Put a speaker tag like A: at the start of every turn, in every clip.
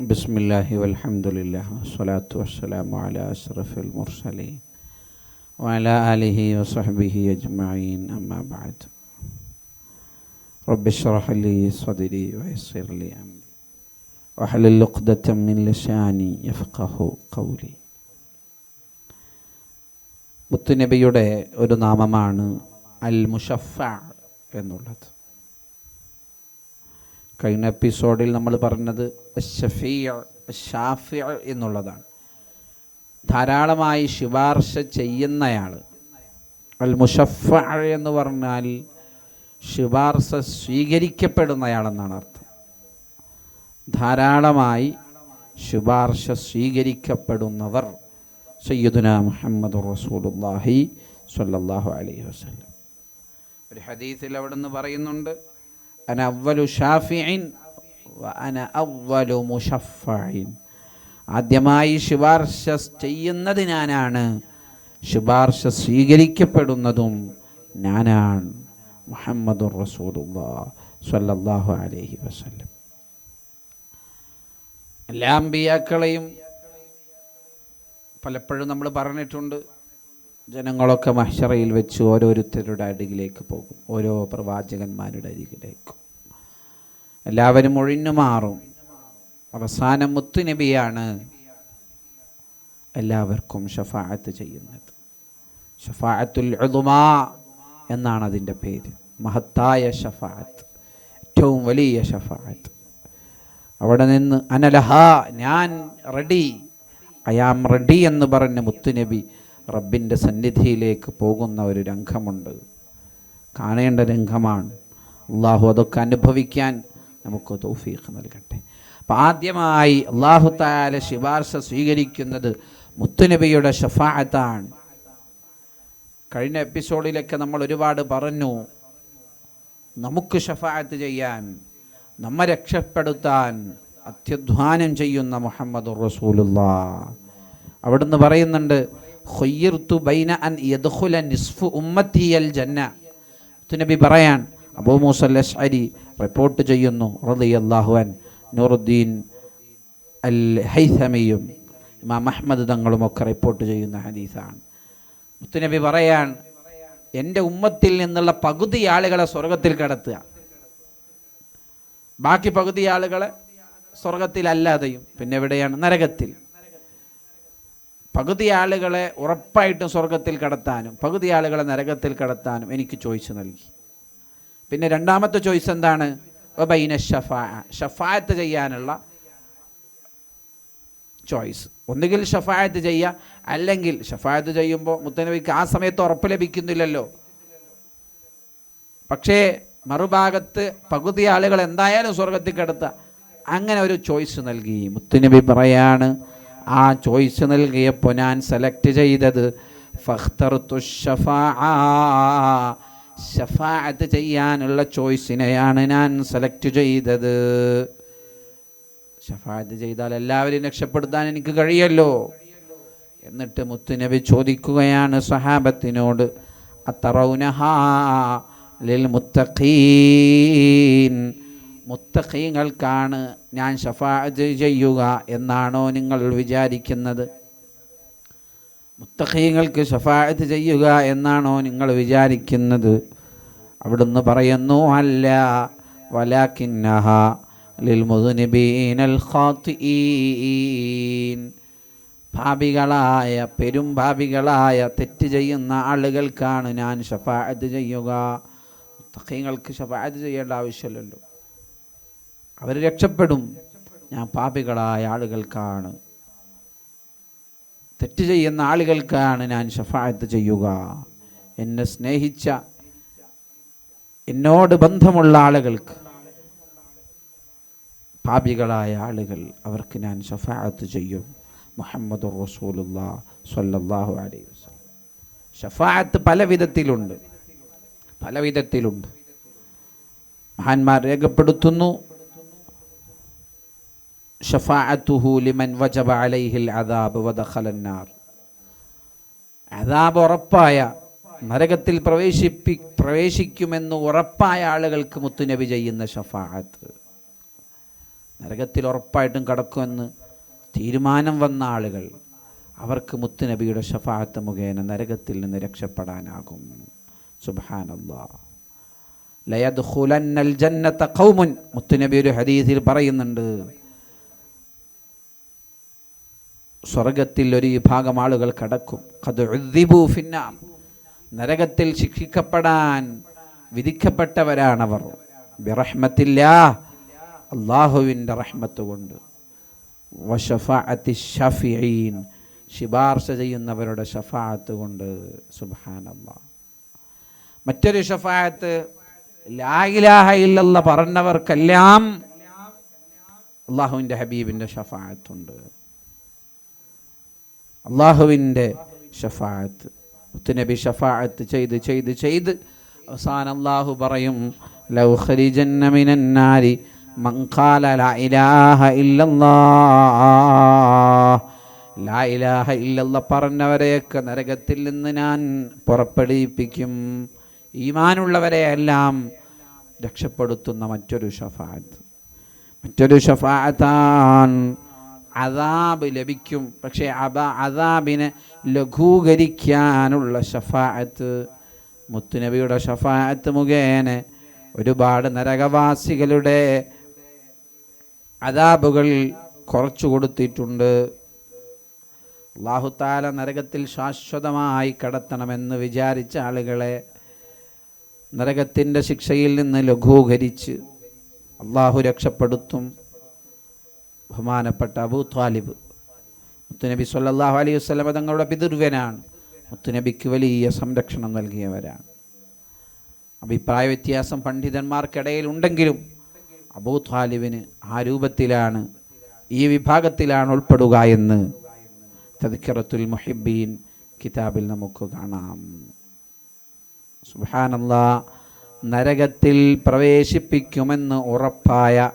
A: بسم الله والحمد لله والصلاة والسلام على أشرف المرسلين وعلى آله وصحبه أجمعين أما بعد رب اشرح لي صدري ويسر لي أمري واحلل عقدة من لساني يفقه قولي മുത്തുനബിയുടെ ഒരു നാമമാണ് അൽ മുഷഫ എന്നുള്ളത് കഴിഞ്ഞ എപ്പിസോഡിൽ നമ്മൾ പറഞ്ഞത് ഷഫീഅ്, ഷാഫിഅ് എന്നുള്ളതാണ്. ധാരാളമായി ശുപാർശ ചെയ്യുന്നയാൾ അൽ മുഷഫ എന്ന് പറഞ്ഞാൽ ശുപാർശ സ്വീകരിക്കപ്പെടുന്നയാളെന്നാണ് അർത്ഥം. ധാരാളമായി ശുപാർശ സ്വീകരിക്കപ്പെടുന്നവർ സയ്യിദുന മുഹമ്മദ് റസൂലുള്ളാഹി സല്ലാഹു അലൈഹി വസ്ലം ഒരു ഹദീസിൽ അവിടെ നിന്ന് പറയുന്നുണ്ട് അന അവലു ഷാഫിഇൻ അന അവലു മുഷഫഇൻ ആദ്യമായി ശുപാർശ ചെയ്യുന്നത് ഞാനാണ്. ശുപാർശ സ്വീകരിക്കപ്പെടുന്നതും ഞാനാണ്. മുഹമ്മദ് റസൂലുള്ളാ സ്വല്ലല്ലാഹു അലൈഹി വസല്ലം. എല്ലാ അമ്പിയാക്കളെയും പലപ്പോഴും നമ്മൾ പറഞ്ഞിട്ടുണ്ട്. ജനങ്ങളൊക്കെ മഹ്ഷറയിൽ വെച്ച് ഓരോരുത്തരുടെ അരികിലേക്ക് പോകും. ഓരോ പ്രവാചകന്മാരുടെ അരികിലേക്കും. എല്ലാവരും ഒഴിഞ്ഞു മാറും. അവസാനം മുത്തുനബിയാണ് എല്ലാവർക്കും ഷഫാഅത്ത് ചെയ്യുന്നത്. ഷഫാഅത്തുൽ ഉദുമാ എന്നാണ് അതിന്റെ പേര്. മഹത്തായ ഷഫാഅത്ത്. ഏറ്റവും വലിയ ഷഫാഅത്ത്. അവിടെ നിന്ന് അനലഹ ഞാൻ റെഡി. അയാം റെഡി എന്ന് പറഞ്ഞ മുത്തുനബി റബ്ബിന്റെ സന്നിധിയിലേക്ക് പോകുന്ന ഒരു രംഗമുണ്ട്. കാണേണ്ട രംഗമാണ്. അള്ളാഹു അതൊക്കെ അനുഭവിക്കാൻ നമുക്ക് തൗഫീഖ് നൽകട്ടെ. അപ്പം ആദ്യമായി അള്ളാഹു താല ശുപാർശ സ്വീകരിക്കുന്നത് മുത്തുനബിയുടെ ഷഫാഅത്താണ്. കഴിഞ്ഞ എപ്പിസോഡിലൊക്കെ നമ്മൾ ഒരുപാട് പറഞ്ഞു നമുക്ക് ഷഫാഅത്ത് ചെയ്യാൻ നമ്മെ രക്ഷപ്പെടുത്താൻ അത്യധ്വാനം ചെയ്യുന്ന മുഹമ്മദ് റസൂലുള്ള. അവിടുന്ന് പറയുന്നുണ്ട് ഖുയ്യിർതു ബൈന അൻ യദ്ഖുല നിസ്ഫു ഉമ്മത്തിയൽ ജന്ന. നബി പറയാൻ അബൂ മൂസ അശ്അരി റിപ്പോർട്ട് ചെയ്യുന്നു റളിയല്ലാഹു അൻ നൂറുദ്ദീൻ അൽ ഹൈസമിയും ഇമാം അഹ്മദ് തങ്ങളുമൊക്കെ റിപ്പോർട്ട് ചെയ്യുന്ന ഹദീസാണ്. മുത്തുനബി പറയാൻ എന്റെ ഉമ്മത്തിൽ നിന്നുള്ള പകുതി ആളുകളെ സ്വർഗത്തിൽ കടത്തുക. ബാക്കി പകുതി ആളുകളെ സ്വർഗത്തിലല്ലാതെയും പിന്നെ എവിടെയാണ്? നരകത്തിൽ. പകുതി ആളുകളെ ഉറപ്പായിട്ടും സ്വർഗത്തിൽ കടത്താനും പകുതി ആളുകളെ നരകത്തിൽ കടത്താനും എനിക്ക് ചോയ്സ് നൽകി. പിന്നെ രണ്ടാമത്തെ ചോയ്സ് എന്താണ്? ബൈന ഷഫാ ഷഫായത്ത് ചെയ്യാനുള്ള ചോയ്സ് ഒന്നുകിൽ ഷഫായത്ത് ചെയ്യുക അല്ലെങ്കിൽ ഷഫായത്ത് ചെയ്യുമ്പോൾ മുത്തനബിക്ക് ആ സമയത്ത് ഉറപ്പ് ലഭിക്കുന്നില്ലല്ലോ. പക്ഷേ മറുഭാഗത്ത് പകുതി ആളുകൾ എന്തായാലും സ്വർഗത്തിൽ കിടത്ത. അങ്ങനെ ഒരു ചോയ്സ് നൽകി. മുത്തുനബി പറയാണ് ആ ചോയ്സ് നൽകിയപ്പോൾ ഞാൻ സെലക്ട് ചെയ്തത് ഫഖ്തർ ഷഫാഅ. ഷഫാഅത്ത് ചെയ്യാനുള്ള ചോയ്സിനെയാണ് ഞാൻ സെലക്ട് ചെയ്തത്. ഷഫാഅത്ത് ചെയ്താൽ എല്ലാവരെയും രക്ഷപ്പെടുത്താൻ എനിക്ക് കഴിയല്ലോ. എന്നിട്ട് മുത്തുനബി ചോദിക്കുകയാണ് സഹാബത്തിനോട് ലിൽ മുത്തഖീൻ? മുത്തഖീങ്ങൾക്കാണ് ഞാൻ ഷഫാഅത്ത് ചെയ്യുക എന്നാണോ നിങ്ങൾ വിചാരിക്കുന്നത്? മുത്തഖീങ്ങൾക്ക് ഷഫായത്ത് ചെയ്യുക എന്നാണോ നിങ്ങൾ വിചാരിക്കുന്നത്? അവിടുന്ന് പറയുന്നു അല്ല വലാഖിന്നഹ ലിൽ ഭാപികളായ പെരും ഭാപികളായ തെറ്റ് ചെയ്യുന്ന ആളുകൾക്കാണ് ഞാൻ ഷഫായത്ത് ചെയ്യുക. മുത്തഹീങ്ങൾക്ക് ഷഫായത്ത് ചെയ്യേണ്ട ആവശ്യമില്ലല്ലോ. അവർ രക്ഷപ്പെടും. ഞാൻ പാപികളായ ആളുകൾക്കാണ് തെറ്റ് ചെയ്യുന്ന ആളുകൾക്കാണ് ഞാൻ ഷഫായത്ത് ചെയ്യുക. എന്നെ സ്നേഹിച്ച എന്നോട് ബന്ധമുള്ള ആളുകൾക്ക് പാപികളായ ആളുകൾ അവർക്ക് ഞാൻ ഷഫായത്ത് ചെയ്യും. മുഹമ്മദ് റസൂലുള്ള സല്ലല്ലാഹു അലൈഹി വസല്ലം. ഷഫായത്ത് പല വിധത്തിലുണ്ട്. പല വിധത്തിലുണ്ട്. മഹാന്മാർ രേഖപ്പെടുത്തുന്നു. ഷഫാഅത്തുഹു ലിമൻ വജബ അലൈഹിൽ അദാബ് വദഖലന്നാർ അദാബ് ഉറപ്പായ നരകത്തിൽ പ്രവേശിപ്പി പ്രവേശിക്കുമെന്ന് ഉറപ്പായ ആളുകൾക്ക് മുത്തുനബി ചെയ്യുന്ന ഷഫാഅത്ത്. നരകത്തിൽ ഉറപ്പായിട്ടും കടക്കുമെന്ന് തീരുമാനം വന്ന ആളുകൾ അവർക്ക് മുത്തുനബിയുടെ ഷഫാത്ത് മുഖേന നരകത്തിൽ നിന്ന് രക്ഷപ്പെടാനാകും. സുബാനല്ലാ ലയദ്ഖുലന്നൽ ജന്നത ഖൗമുൻ മുത്തുനബി ഒരു ഹദീസിൽ പറയുന്നുണ്ട് സ്വർഗത്തിൽ ഒരു വിഭാഗം ആളുകൾ കടക്കും. ഫിന്നാർ നരകത്തിൽ ശിക്ഷിക്കപ്പെടാൻ വിധിക്കപ്പെട്ടവരാണവർ. ബിറഹ്മത്തില്ല അള്ളാഹുവിന്റെ റഹ്മത്ത് കൊണ്ട്. ശിപാർശ ചെയ്യുന്നവരുടെ ഷഫാത്ത് കൊണ്ട്. സുബ്ഹാനല്ലാ. മറ്റൊരു ഷഫായത്ത് ലായിലാഹ ഇല്ലല്ല പറഞ്ഞവർക്കെല്ലാം അള്ളാഹുവിന്റെ ഹബീബിന്റെ ഷഫാഅത്തുണ്ട് അള്ളാഹുവിന്റെ ഷഫാഅത്ത്. മുത്തുനബി ഷഫാഅത്ത് ചെയ്ത് ചെയ്ത് ചെയ്ത് അവസാന അള്ളാഹു പറയും ലൗ മങ്കാല മിനൻ നാരി മൻ ഖാല ലാ ഇലാഹ ഇല്ലല്ല പറഞ്ഞവരെയൊക്കെ നരകത്തിൽ നിന്ന് ഞാൻ പുറപ്പെടുവിപ്പിക്കും. ഈമാനുള്ളവരെയെല്ലാം രക്ഷപ്പെടുത്തുന്ന മറ്റൊരു ഷഫാത്ത് മറ്റൊരു ഷഫാഅത്താൻ അതാബ് ലഭിക്കും. പക്ഷേ അബ അതാബിനെ ലഘൂകരിക്കാനുള്ള ഷഫാഅത്ത് മുത്തുനബിയുടെ ഷഫാഅത്ത് മുഖേന ഒരുപാട് നരകവാസികളുടെ അതാബുകൾ കുറച്ചു കൊടുത്തിട്ടുണ്ട്. അള്ളാഹുത്താല നരകത്തിൽ ശാശ്വതമായി കടത്തണമെന്ന് വിചാരിച്ച ആളുകളെ നരകത്തിന്റെ ശിക്ഷയിൽ നിന്ന് ലഘൂകരിച്ച് അള്ളാഹു രക്ഷപ്പെടുത്തും. ബഹുമാനപ്പെട്ട അബൂ ത്വാലിബ്. മുത്തുനബി സല്ലാഹു അലൈഹി വസ്ലമ തങ്ങളുടെ പിതൃവ്യനാണ്. മുത്തുനബിക്ക് വലിയ സംരക്ഷണം നൽകിയവരാണ്. അഭിപ്രായ വ്യത്യാസം പണ്ഡിതന്മാർക്കിടയിൽ ഉണ്ടെങ്കിലും അബൂ ത്വാലിബിന് ആ രൂപത്തിലാണ് ഈ വിഭാഗത്തിലാണ് ഉൾപ്പെടുക എന്ന് തദ്ക്കിറത്തുൽ മുഹിബീൻ കിതാബിൽ നമുക്ക് കാണാം. സുബാനല്ലാ നരകത്തിൽ പ്രവേശിപ്പിക്കുമെന്ന് ഉറപ്പായ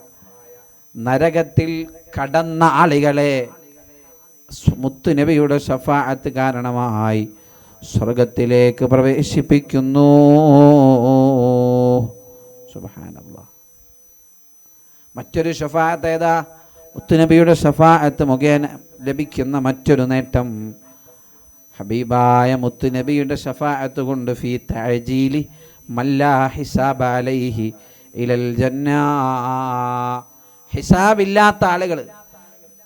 A: നരകത്തിൽ കടന്ന ആളുകളെ മുത്തുനബിയുടെ ഷഫാഅത്ത് കാരണമായി സ്വർഗത്തിലേക്ക് പ്രവേശിപ്പിക്കുന്നു. സുബ്ഹാനല്ലാഹ് മറ്റൊരു ഷഫാഅത്ത് ഏതാ? മുത്തുനബിയുടെ ഷഫാഅത്ത് മുഖേന ലഭിക്കുന്ന മറ്റൊരു നേട്ടം ഹബീബായ മുത്തുനബിയുടെ ഷഫാഅത്ത് കൊണ്ട് ഫീ തഅജീലി മല്ലാ ഹിസാബ അലൈഹി ഇലൽ ജന്നാ. ഹിസാബില്ലാത്ത ആളുകൾ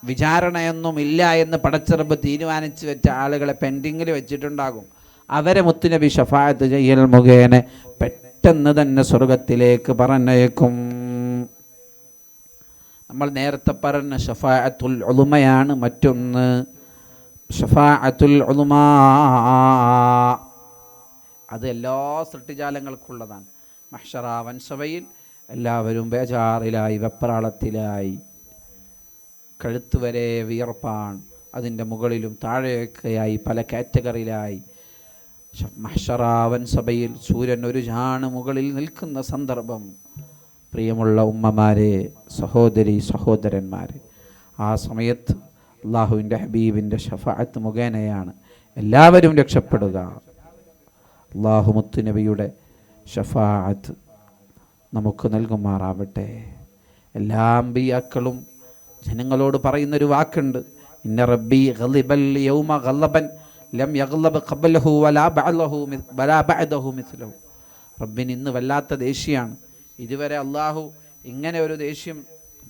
A: വിചാരണയൊന്നും ഇല്ല എന്ന് പടച്ചിറപ്പ് തീരുമാനിച്ചു വെച്ച ആളുകളെ പെൻഡിങ്ങിൽ വെച്ചിട്ടുണ്ടാകും. അവരെ മുത്തുനബി ഷഫായത്ത് ചെയ്യൽ മുഖേന പെട്ടെന്ന് തന്നെ സ്വർഗത്തിലേക്ക് പറഞ്ഞേക്കും നമ്മൾ നേരത്തെ പറഞ്ഞ ഷഫാഅത്തുൽ ഉളുമയാണ് മറ്റൊന്ന്. ഷഫാഅത്തുൽ ഉളുമാ അത് എല്ലാ സൃഷ്ടിജാലങ്ങൾക്കുള്ളതാണ്. മഹ്ഷറ വൻസഭയിൽ എല്ലാവരും ബേജാറിലായി വെപ്രാളത്തിലായി. കഴുത്ത് വരെ വിയർപ്പാണ്. അതിന്റെ മുകളിലും താഴെയൊക്കെയായി പല കാറ്റഗറിയിലായി. മഹ്ഷറാവൻ സഭയിൽ സൂര്യൻ ഒരു ജാണ് മുകളിൽ നിൽക്കുന്ന സന്ദർഭം. പ്രിയമുള്ള ഉമ്മമാരെ സഹോദരി സഹോദരന്മാരെ ആ സമയത്ത് അള്ളാഹുവിന്റെ ഹബീബിന്റെ ഷഫാഅത്ത് മുഖേനയാണ് എല്ലാവരും രക്ഷപ്പെടുക. അള്ളാഹു മുത്തുനബിയുടെ ഷഫാഅത്ത് നമുക്ക് നൽകുമാറാവട്ടെ. എല്ലാ അമ്പിയാക്കളും ജനങ്ങളോട് പറയുന്നൊരു വാക്കുണ്ട്. ഇന്ന റബ്ബി ഖലിബൽ യൗമ ഖലബൻ ലം യഗ്ലബ് ഖബലഹു വലാ ബഅലഹു വലാ ബഅദഹു മിസ്ലഹു റബ്ബിന് ഇന്ന് വല്ലാത്ത ദേഷ്യമാണ്. ഇതുവരെ അള്ളാഹു ഇങ്ങനെ ഒരു ദേഷ്യം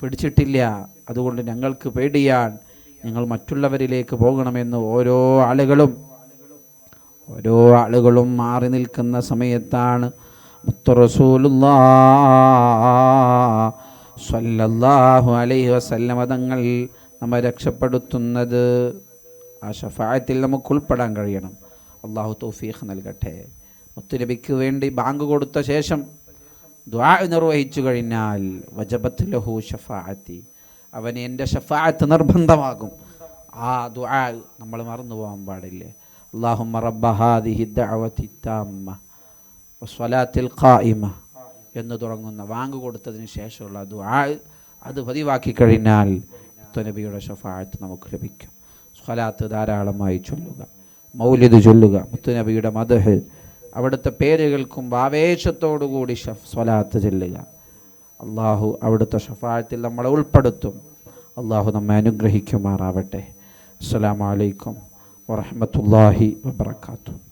A: പിടിച്ചിട്ടില്ല. അതുകൊണ്ട് ഞങ്ങൾക്ക് പേടിയാണ്. ഞങ്ങൾ മറ്റുള്ളവരിലേക്ക് പോകണമെന്ന് ഓരോ ആളുകളും ഓരോ ആളുകളും മാറി നിൽക്കുന്ന സമയത്താണ് സല്ലല്ലാഹു അലൈഹി വസല്ലമ തങ്ങൾ നമ്മെ രക്ഷപ്പെടുത്തുന്നത്. ആ ഷഫായത്തിൽ നമുക്ക് ഉൾപ്പെടാൻ കഴിയണം. അള്ളാഹു തൗഫീഖ് നൽകട്ടെ. മുത്തുനബിക്ക് വേണ്ടി ബാങ്ക് കൊടുത്ത ശേഷം ദ്വാ നിർവഹിച്ചു കഴിഞ്ഞാൽ വജബത്ത് ലഹു ഷഫാഅത്തി. അവന് എന്റെ ഷഫായത്ത് നിർബന്ധമാകും. ആ ദ്വാ നമ്മൾ മറന്നു പോകാൻ പാടില്ലേ? അള്ളാഹു മറബ ഹാദിഹി ദഅവതി സ്വലാത്തിൽ ഖായിമ എന്ന് തുടങ്ങുന്ന വാങ്ക് കൊടുത്തതിന് ശേഷമുള്ള ദുആ അത് പതിവാക്കി കഴിഞ്ഞാൽ മുത്തനബിയുടെ ഷഫായത്ത് നമുക്ക് ലഭിക്കും. സ്വലാത്ത് ധാരാളമായി ചൊല്ലുക മൗലിദ് ചൊല്ലുക മുത്തുനബിയുടെ മദഹ്. അവിടുത്തെ പേരുകൾക്കും ആവേശത്തോടുകൂടി ഷഫ് സ്വലാത്ത് ചൊല്ലുക. അള്ളാഹു അവിടുത്തെ ഷഫായത്തിൽ നമ്മളെ ഉൾപ്പെടുത്തും. അള്ളാഹു നമ്മെ അനുഗ്രഹിക്കുമാറാവട്ടെ. അസ്സാം വലൈക്കും വറഹമത്തല്ലാഹി വബർക്കാത്തു